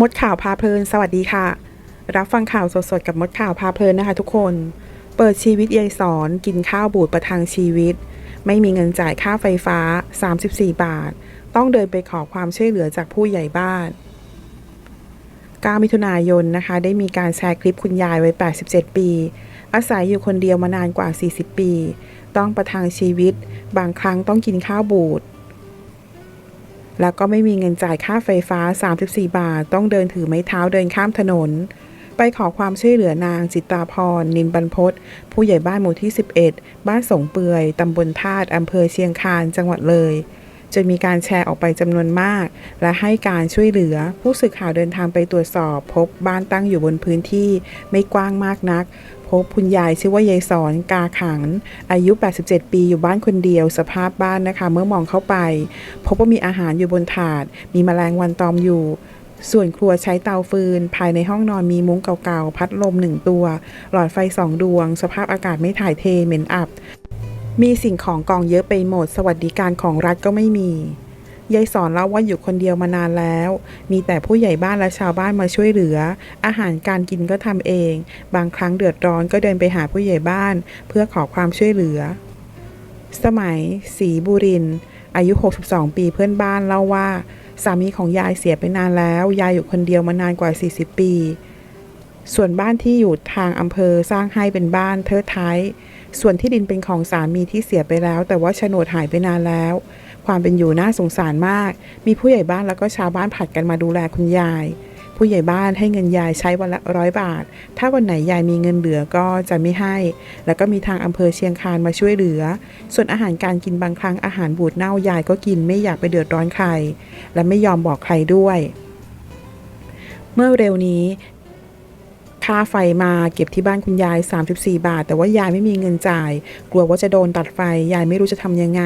มดข่าวพาเพลิน สวัสดีค่ะ รับฟังข่าวสดๆ กับมดข่าวพาเพลินนะคะทุกคน เปิดชีวิตยายสอนกินข้าวบูดประทังชีวิต ไม่มีเงินจ่ายค่าไฟฟ้า 34 บาท ต้องเดินไปขอความช่วยเหลือจากผู้ใหญ่บ้าน 9 มิถุนายนนะคะ ได้มีการแชร์คลิปคุณยายวัย 87 ปี อาศัยอยู่คนเดียวมานานกว่า 40 ปี ต้องประทังชีวิต บางครั้งต้องกินข้าวบูด แล้วก็ไม่มีเงินจ่ายค่าไฟฟ้า 34 บาท ต้องเดินถือไม้เท้าเดินข้ามถนน ไปขอความช่วยเหลือนางจิตตาพร นินบรรพศผู้ใหญ่บ้านหมู่ที่ 11 บ้านสงเปือยตำบลธาตุอำเภอเชียงคานจังหวัดเลย จนมีการแชร์ออกไปจำนวนมาก และให้การช่วยเหลือ ผู้สื่อข่าวเดินทางไปตรวจสอบ พบบ้านตั้งอยู่บนพื้นที่ไม่กว้างมากนัก พบคุณยายชื่อว่ายายสอนกาขังอายุ 87 ปีอยู่บ้านคนเดียว สภาพบ้านนะคะ เมื่อมองเข้าไป พบว่ามีอาหารอยู่บนถาด มีแมลงวันตอมอยู่ส่วนครัวใช้เตาฟืน ภายในห้องนอนมีมุ้งเก่าๆ พัดลมหนึ่งตัว หลอดไฟสองดวง สภาพอากาศไม่ถ่ายเทเหม็นอับ มีสิ่งของกองเยอะไปหมด สวัสดิการของรัฐก็ไม่มี ยายสอนเล่าว่าอยู่คนเดียวมานานแล้ว มีแต่ผู้ใหญ่บ้านและชาวบ้านมาช่วยเหลือ อาหารการกินก็ทำเอง บางครั้งเดือดร้อนก็เดินไปหาผู้ใหญ่บ้าน เพื่อขอความช่วยเหลือ สมัยศรีบุริน อายุ 62 ปีเพื่อนบ้านเล่าว่า สามีของยายเสียไปนานแล้ว ยายอยู่คนเดียวมานานกว่า 40 ปี ส่วนบ้านที่อยู่ทางอำเภอสร้างให้เป็นบ้านเทิดท้าย ส่วนที่ดินเป็นของสามีที่เสียไปแล้ว แต่ว่าโฉนดหายไปนานแล้ว ความเป็นอยู่น่าสงสารมาก มีผู้ใหญ่บ้านแล้วก็ชาวบ้านผัดกันมาดูแลคุณยาย ผู้ใหญ่บ้านให้เงินยายใช้วันละร้อยบาท ถ้าวันไหนยายมีเงินเหลือก็จะไม่ให้ แล้วก็มีทางอำเภอเชียงคานมาช่วยเหลือ ส่วนอาหารการกินบางครั้งอาหารบูดเน่ายายก็กินไม่อยากไปเดือดร้อนใคร และไม่ยอมบอกใครด้วยเมื่อเร็วนี้ ค่าไฟมาเก็บที่บ้านคุณยาย 34 บาท แต่ว่ายายไม่มีเงินจ่าย กลัวว่าจะโดนตัดไฟ ยายไม่รู้จะทำยังไง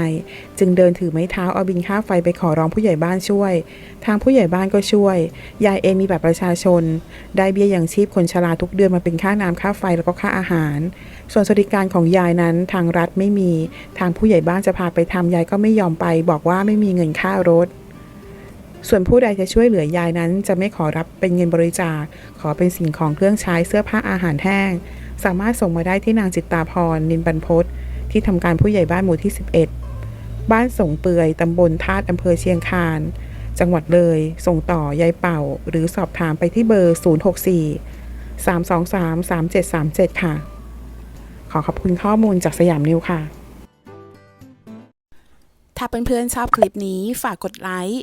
จึงเดินถือไม้เท้าเอาบินค่าไฟไปขอร้องผู้ใหญ่บ้านช่วย ทางผู้ใหญ่บ้านก็ช่วย ยายเองมีบัตรประชาชน ได้เบี้ยยังชีพคนชราทุกเดือนมาเป็นค่าน้ำค่าไฟแล้วก็ค่าอาหาร ส่วนสวัสดิการของยายนั้นทางรัฐไม่มี ทางผู้ใหญ่บ้านจะพาไปทำยายก็ไม่ยอมไป บอกว่าไม่มีเงินค่ารถ ส่วนผู้ใดจะช่วยเหลือยายนั้น จะไม่ขอรับเป็นเงินบริจาค ขอเป็นสิ่งของเครื่องใช้เสื้อผ้าอาหารแห้ง สามารถส่งมาได้ที่นางจิตตาพร นินบรรพตที่ทำการผู้ใหญ่บ้านหมู่ที่ 11 บ้านสงเปือยตำบลธาตุอำเภอเชียงคานจังหวัดเลย ส่งต่อยายเป่า หรือสอบถามไปที่เบอร์ 064 323 3737 ค่ะ ขอขอบคุณข้อมูลจากสยามนิวค่ะ ถ้าเพื่อนๆชอบคลิปนี้ฝากกดไลค์